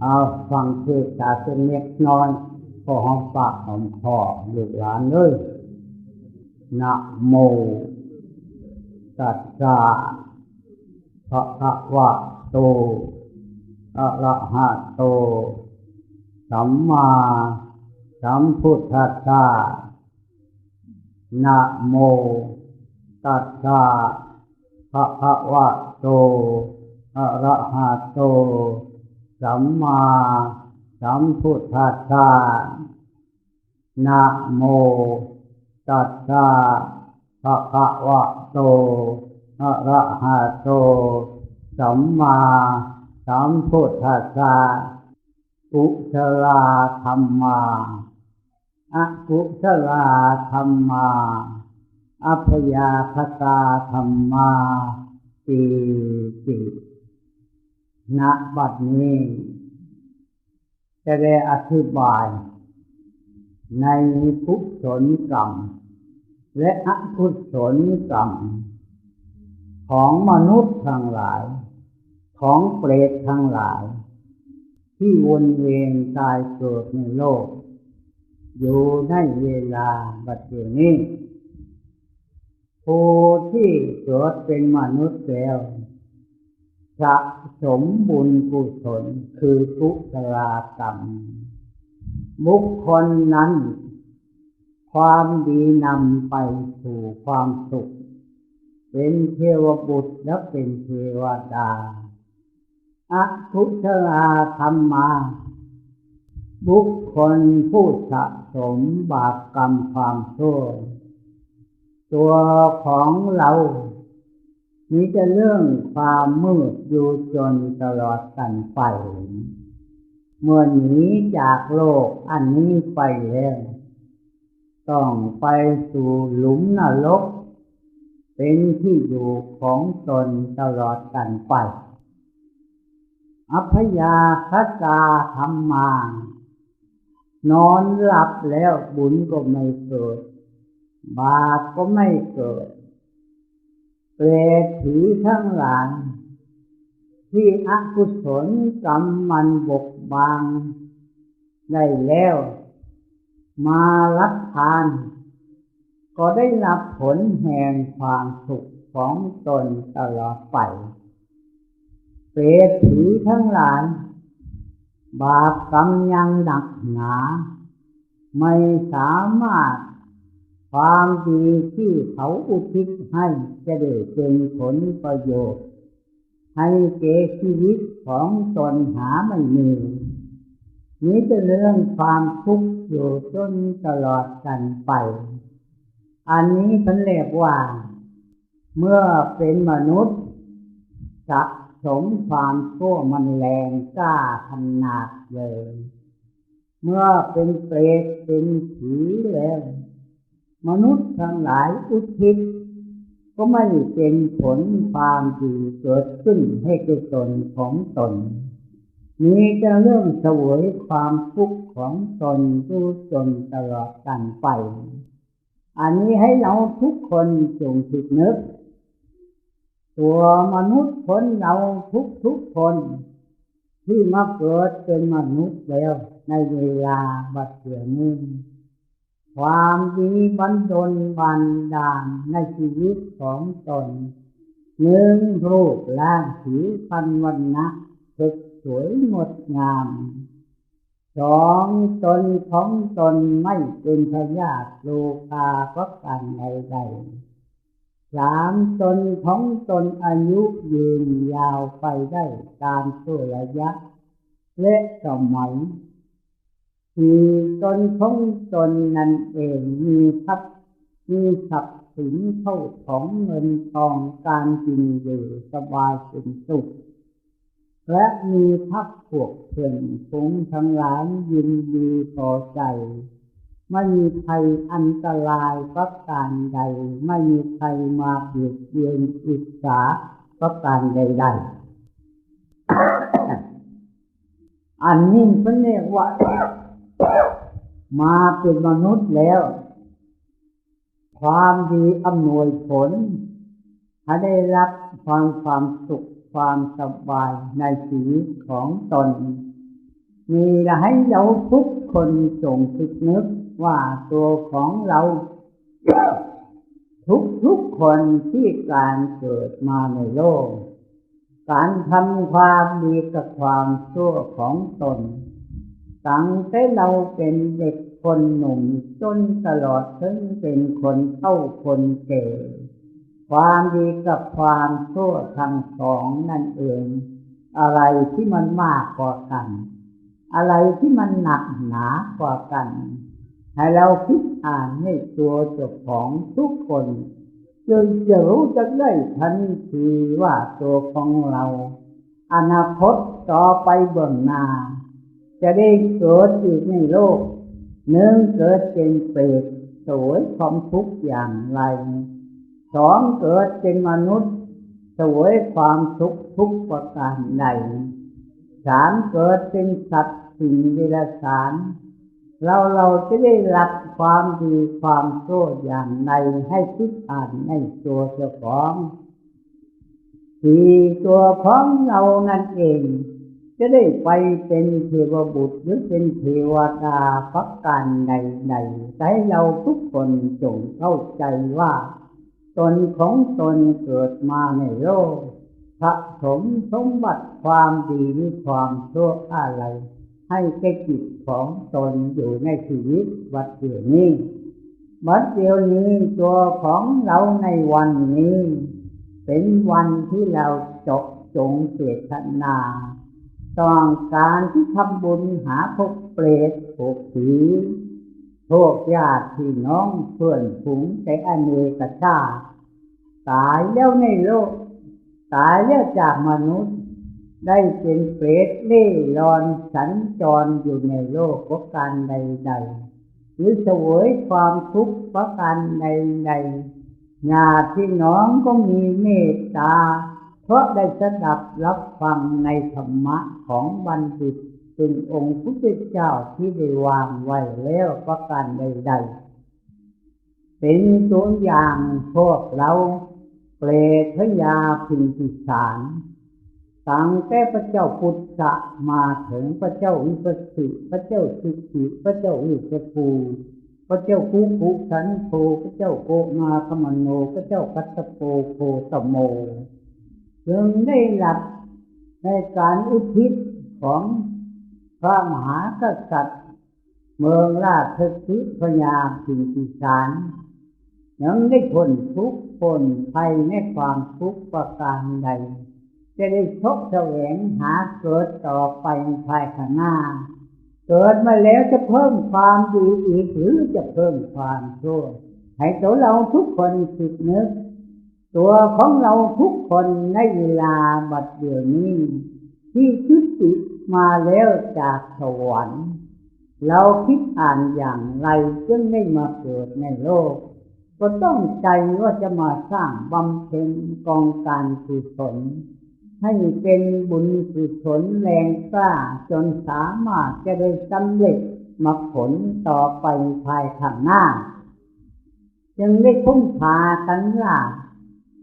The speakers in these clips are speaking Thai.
เอาฟังเทศน์เป็นเล็กน้อยพอหอมปากหอมคอลูกหลานเลยนะโมตัสสะภะคะวะโตอะระหะโต สัมมาสัมพุทธัสสะนะโมตัสสะภะคะวะโตอะระหะโต สัมมาสัมพุทธัสสะนะโมตัสสะภะคะวะโตอะระหะโต สัมมาสัมพุทธัสสะกุศลาธรรมาอะกุศลาธรรมาอัพยาคตาธรรมาติติ ณบัดนี้ จะได้อธิบาย ในกุศลกรรม และอกุศลกรรม ของมนุษย์ทั้งหลาย ของเปรตทั้งหลาย ที่วนเวียนตายเกิดในโลก อยู่ในเวลาบัดเดี๋ยวนี้ผู้ที่เกิดเป็นมนุษย์แล้ว สะสมบุญกุศลคือกุศลกรรม บุคคลนั้น ความดีนำไปสู่ความสุข เป็นเทวบุตรและเป็นเทวดาอกุศลธรรมา บุคคลผู้สะสมบาปกรรมความชั่ว ตัวของเรา มีแต่เรื่องความมืดอยู่จนตลอดกันไปเมื่อหนีจากโลกอันนี้ไปแล้วต้องไปสู่หลุมนรก เป็นที่อยู่ของตนตลอดกันไป อัพยาคตาธรรมานอนหลับแล้วบุญก็ไม่เกิด บาปก็ไม่เกิด เปรตผีทั้งหลายที่อกุศลกรรมมันบกบาง ได้แล้ว มารับทาน ก็ได้รับผลแห่งความสุขของตนตลอดไป เปรตผีทั้งหลาย บาปกรรมยังหนักหนา ไม่สามารถ ความดีที่เขาอุทิศให้จะได้เป็นผลประโยชน์ ให้เกชีวิตของตนหาไม่มีนี้จะเรื่องความทุกข์อยู่จนตลอดกันไป อันนี้ฉันเรียกว่า เมื่อเป็นมนุษย์สะสมความชั่วมันแรงกล้าขนาดเลย เมื่อเป็นเปรตเป็นผีแล้ว มนุษย์ทั้งหลายอุทิศก็ไม่เป็นผลความดีเกิดขึ้นให้กับตนของตน มีแต่เรื่องสวยความทุกข์ของตนอยู่จนตลอดกันไป อันนี้ให้เราทุกคนจงคิดนึก ตัวมนุษย์คนเราทุกทุกคน ที่มาเกิดเป็นมนุษย์แล้วในเวลาบัดเดี๋ยวนี้ ความดีบันดลบันดาลในชีวิตของตนหนึ่งรูปร่างผิวพรรณวันนะสดสวยงดงามสองตนของตนไม่เป็นพยาธิโลกาก็กันใดๆสามตนของตนอายุยืนยาวไปได้ตามตัวระยะและสมัย คือตนของตนนั่นเองมีทรัพย์มีทรัพย์สินเท่าของเงินทองการกินอยู่สบายเป็นสุขและมีพักพวกเพื่อนฝูงทั้งหลายยินดีพอใจ ไม่มีใครอันตรายประการใด ไม่มีใครมาเบียดเบียนอิจฉาประการใดๆอันนี้เป็นเรียกว่า มาเป็นมนุษย์แล้ว ความดีอำนวยผลให้ได้รับความความสุขความสบายในชีวิตของตน มีให้เราทุกคนจงคิดนึกว่าตัวของเรา ทุกทุกคนที่การเกิดมาในโลก การทำความดีกับความชั่วของตน ตั้งแต่เราเป็นเด็กคนหนุ่มจนตลอดถึงเป็นคนเท่าคนแก่ความดีกับความชั่วทั้งสองนั่นเอง อะไรที่มันมากกว่ากัน อะไรที่มันหนักหนากว่ากัน ให้เราคิดอ่านให้ตัวเจ้าของทุกคนจนจะรู้จะได้ทันทีว่าตัวของเรา อนาคตต่อไปเบื้องหน้า จะได้เกิดอีกในโลกหนึ่งเกิดเป็นเปรตสวยความทุกข์อย่างไรสองเกิดเป็นมนุษย์สวยความทุกข์ทุกประการใดสามเกิดเป็นสัตว์สิ่งเดรัจฉานเราเราจะได้รับความดีความโซ่อย่างไรให้คิดอ่านในตัวเจ้าของที่ตัวของเรานั่นเอง จะได้ไปเป็นเทวบุตรหรือเป็นเทวดาพักการใดๆให้เราทุกคนจงเข้าใจว่า ตนของตนเกิดมาในโลกสะสมสมบัติความดีหรือความชั่วอะไร ให้แก่จิตของตนอยู่ในชีวิตวัดเดียวนี้วัดเดียวนี้ตัวของเราในวันนี้ เป็นวันที่เราจบจงเจตนา ต้องการที่ทำบุญหาพวกเปรตพวกผีพวกญาติพี่น้องเพื่อนฝูงในอเนกชาติตายแล้วในโลก ตายแล้วจากมนุษย์ ได้เป็นเปรตเล่ร่อนสัญจรอยู่ในโลกประการใดๆหรือเสวยความทุกข์ประการใดๆญาติพี่น้องก็มีเมตตา เพราะได้สดับรับฟังในธรรมะของบัณฑิตเป็นองค์พุทธเจ้าที่ได้วางไว้แล้วประการใดๆเป็นตัวอย่างพวกเราเปรตยาพิมพิสารตั้งแต่พระเจ้าพุทธะมาถึงพระเจ้าวิปัสสิพระเจ้าสุขิพระเจ้าวิสภูพระเจ้าคุกุสันโธพระเจ้าโกมาคมโนพระเจ้ากัตโปโคตโม จึงได้หลับในการอุทิศของพระมหากษัตริย์ เมืองราชสิพยาพิมพิสารยังได้ผลทุกคนภัยในความทุกข์ประการใด จะได้ชกแสวงหาเกิดต่อไปภายข้างหน้า เกิดมาแล้วจะเพิ่มความดีอีกหรือจะเพิ่มความชั่วให้ตัวเราทุกคนคิดนึก ตัวของเราทุกคนในเวลาบัดเดี๋ยวนี้ ที่ชุติมาแล้วจากสวรรค์ เราคิดอ่านอย่างไรจึงได้มาเกิดในโลก ก็ต้องใจว่าจะมาสร้างบำเพ็ญกองการกุศลให้เป็นบุญกุศลแรงกล้าจนสามารถจะได้สำเร็จมาผลต่อไปภายข้างหน้า จึงได้ทุ่มพากันล่า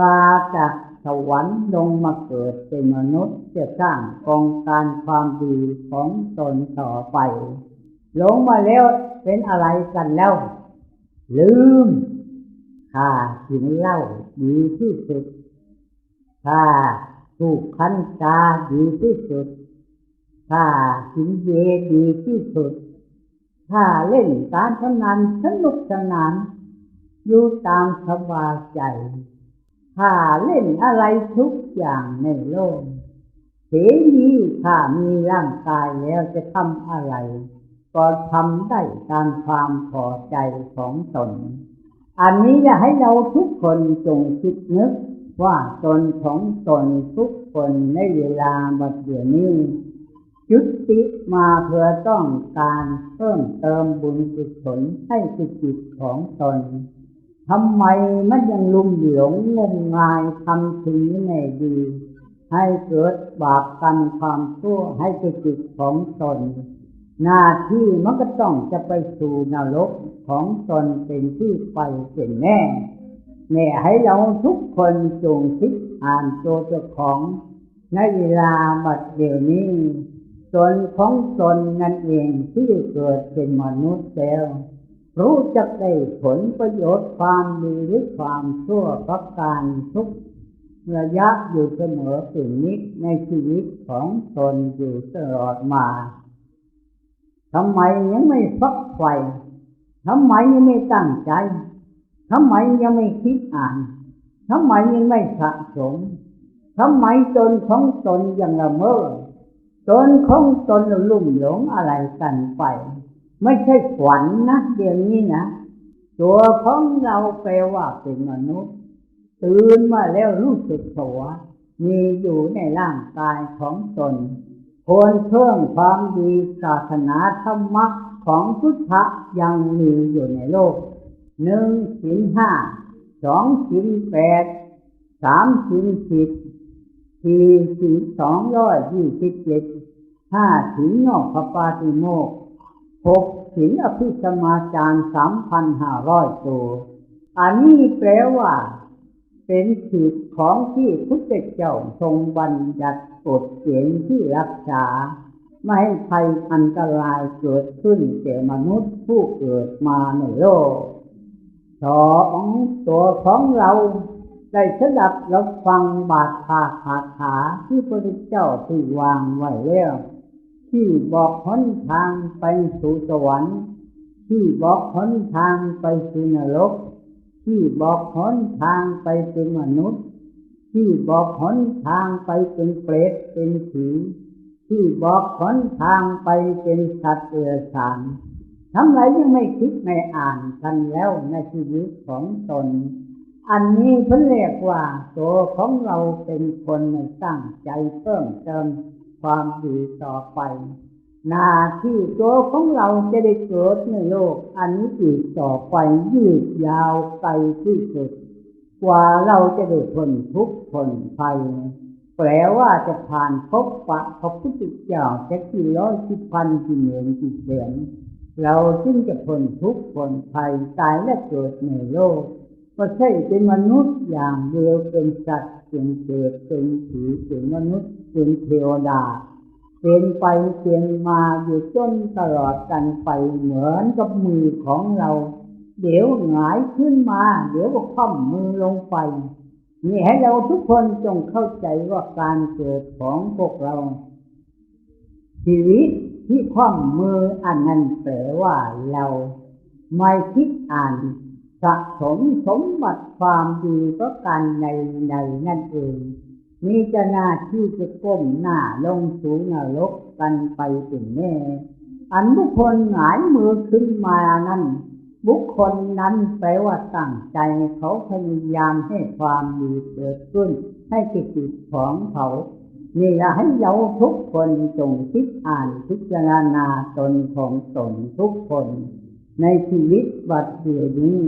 ลาจากสวรรค์ลงมาเกิดเป็นมนุษย์จะสร้างกองการความดีของตนต่อไปลงมาแล้วเป็นอะไรกันแล้ว ลืมถ้ากินเล้าดีที่สุดถ้าสูบคันตาดีที่สุดถ้ากินเยดีที่สุดถ้าเล่นการพนันสนุกสนานอยู่ตามสบายใจ ถ้าเล่นอะไรทุกอย่างในโลกเสรีถ้ามีร่างกายแล้วจะทำอะไร ก็ทำได้ตามความพอใจของตน อันนี้จะให้เราทุกคนจงคิดนึกว่าตนของตนทุกคนในเวลาบัดเดี๋ยวนี้จุดติมาเพื่อต้องการเพิ่มเติมบุญกุศลให้จิตของตน ทำไมมันยังลุ่มหลงงมงายทำสิ่งไม่ดี ให้เกิดบาปกรรความชั่วให้จิตของตน หน้าที่มันก็ต้องจะไปสู่นรกของตนเป็นที่ไปเป็นแน่แน่ให้เราทุกคนจงคิดอ่านตัวเจ้าของในเวลาบัดเดี๋ยวนี้ตนของตนนั่นเองที่เกิดเป็นมนุษย์แล้ว รู้จักได้ผลประโยชน์ความดีหรือความชั่วประการทุกระยะอยู่เสมอสิ่งนี้ในชีวิตของตนอยู่ตลอดมาทำไมยังไม่ฟักไฟทำไมยังไม่ตั้งใจทำไมยังไม่คิดอ่านทำไมยังไม่สะสมทำไมตนของตนยังละเมอตนของตนลุ่มหลงอะไรกันไป ไม่ใช่ฝันนะเดี๋ยวนี้นะตัวของเราแปลว่าเป็นมนุษย์ ตื่นมาแล้วรู้สึกตัวมีอยู่ในร่างกายของตนควรเพิ่มความดีศาสนาธรรมะของพุทธะยังมีอยู่ในโลกหนึ่งสินห้าสองสินแปดสามสินสิบสี่สินสองร้อยยี่สิบเจ็ดห้าสินนอกพระปาติโมก หกสินอภิสมาจารสามพันห้าร้อยตัวอันนี้แปลว่า เป็นสิทธิของที่พุทธเจ้าทรงบัญญัติกฎเกณฑ์ที่รักษา ไม่ให้ภัยอันตรายเกิดขึ้นแก่มนุษย์ผู้เกิดมาในโลกสองตัวของเราได้สดับรับฟังบาทคาคาถาที่พระเจ้าที่วางไว้แล้ว ที่บอกหนทางไปสู่สวรรค์ที่บอกหนทางไปสู่นรกที่บอกหนทางไปเป็นมนุษย์ที่บอกหนทางไปเป็นเปรตเป็นผีที่บอกหนทางไปเป็นสัตว์เดรัจฉานทำไรยังไม่คิดไม่อ่านกันแล้วในชีวิตของตน อันนี้เพิ่นเรียกว่าตัวของเราเป็นคนในตั้งใจเพิ่มเติม ความดีต่อไป หน้าที่ตัวของเราจะได้เกิดในโลก อันนี้อีกต่อไปยืดยาวไกลที่สุด กว่าเราจะได้พ้นทุกข์พ้นภัยแปลว่าจะผ่านพบปะพระพุทธเจ้าจะกี่ร้อยกี่พันกี่หมื่นกี่แสนเราจึงจะพ้นทุกข์พ้นภัยตายและเกิดในโลก ก็ใช่เป็นมนุษย์อย่างเดียวเป็นสัตว์เป็นเกิดเป็นผีเป็นมนุษย์เป็นเทวดาเป็นไปเป็นมาอยู่จนตลอดกันไปเหมือนกับมือของเรา เดี๋ยวหงายขึ้นมา เดี๋ยวก็คว่ำมือลงไปนี่ให้เราทุกคนจงเข้าใจว่าการเกิดของพวกเรา ชีวิตที่คว่ำมืออันนั้นแปลว่าเรา ไม่คิดอ่าน สะสมสมบัติความดีก็การในในนั่นเองมีจะหน้าที่จะก้มหน้าลงสู่นรกกันไปถึงแน่อันบุคคลหงายมือขึ้นมานั้นบุคคลนั้นแปลว่าตั้งใจเขาพยายามให้ความดีเกิดขึ้น ให้จิตของเขานี่ละให้เราทุกคนจงคิดอ่านพิจารณาตนของตนทุกคน ในชีวิตบัดเดียวนี้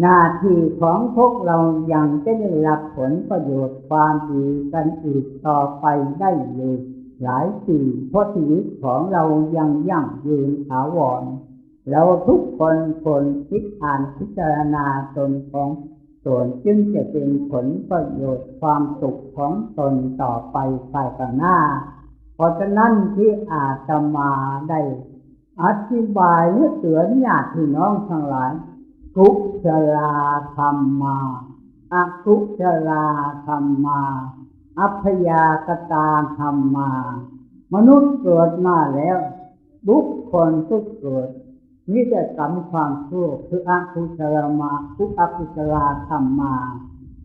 หน้าที่ของพวกเรายังจะได้รับผลประโยชน์ความดีกันอีกต่อไปได้อยู่หลายปีเพราะชีวิตของเรายังยั่งยืนถาวรเราทุกคนคนคิดอ่านพิจารณาตนของตนจึงจะเป็นผลประโยชน์ความสุขของตนต่อไปภายข้างหน้า เพราะฉะนั้นที่อาตมาได้ อธิบายเมื่อเตือนญาติพี่น้องทั้งหลาย ทุกชราธรรมมาอาทุชราธรรมมา อัพยากตาธรรมมา มนุษย์เกิดมาแล้ว บุคคลทุกเกิดนี่จะกรรมความชั่วคืออาคุชรามาทุกอคุชราธรรมมา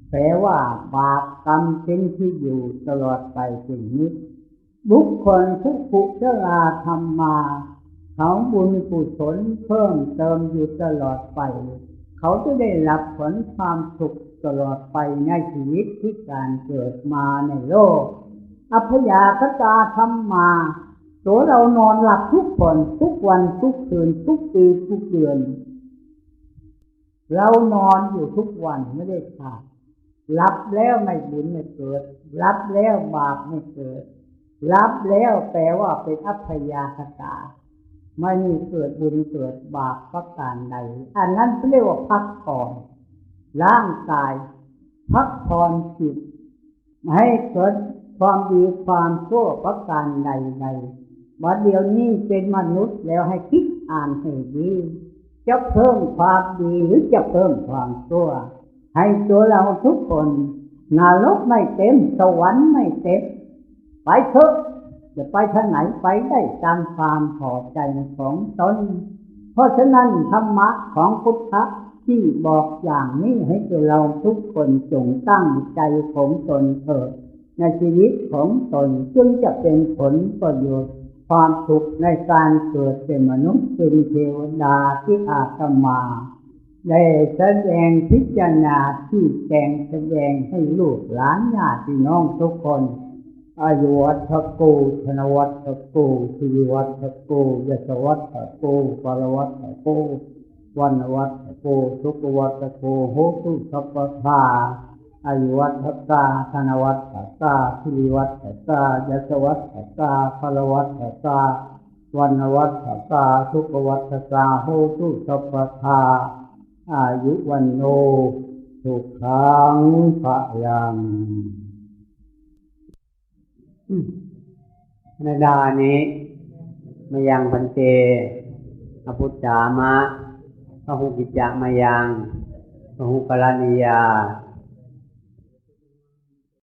แปลว่าบาปกรรมเป็นที่อยู่ตลอดไปสิ่งนี้ บุคคลทุกขุชราธรรมมา เขาบุญกุศลเพิ่มเติมอยู่ตลอดไป เขาจะได้รับผลความสุขตลอดไปในชีวิตที่การเกิดมาในโลก อัพยาคตาธรรมมาตัวเรานอนหลับทุกคนทุกวันทุกคืนทุกปีทุกเดือน เรานอนอยู่ทุกวันไม่ได้ขาดรับแล้วไม่บุญไม่เกิด รับแล้วบาปไม่เกิด รับแล้วแปลว่าเป็นอัพยาคตา ไม่มีเกิดบุญเกิดบาปประการใด อันนั้นเรียกว่าพักผ่อนร่างกาย พักผ่อนจิตให้เกิดความดีความชั่วประการใดใดว่าเดี๋ยวนี้เป็นมนุษย์แล้วให้คิดอ่านให้ดีจะเพิ่มความดีหรือจะเพิ่มความชั่ว ให้ตัวเราทุกคนนรกไม่เต็มสวรรค์ไม่เต็มไปเถอะ จะไปทางไหนไปได้ตามความพอใจของตน เพราะฉะนั้นธรรมะของพุทธะที่บอกอย่างนี้ให้เราทุกคนจงตั้งใจของตนเถิดในชีวิตของตนจึงจะเป็นผลประโยชน์ความสุขในการเกิดเป็นมนุษย์เป็นเทวดาที่อาตมาได้แสดงพิจารณาที่แจงแสดงให้ลูกหลานญาติน้องทุกคน อายุวัฒกูธนวัฒกูชีวัฒกูยศวัฒกูปรวัฒกูวันวัฒกูทุกวัฒกูโหตุสัพพทาอายุวัฒกาธนวัฒกาชีวัฒกายศวัฒกาปรวัฒกาวันวัฒกาทุกวัฒกาโหตุสัพพทาอายุวันโนสุขังพะยัง นดานี้มายังพันเตอพุจจามะพระหุกิจจะมายังพระหุกรณียา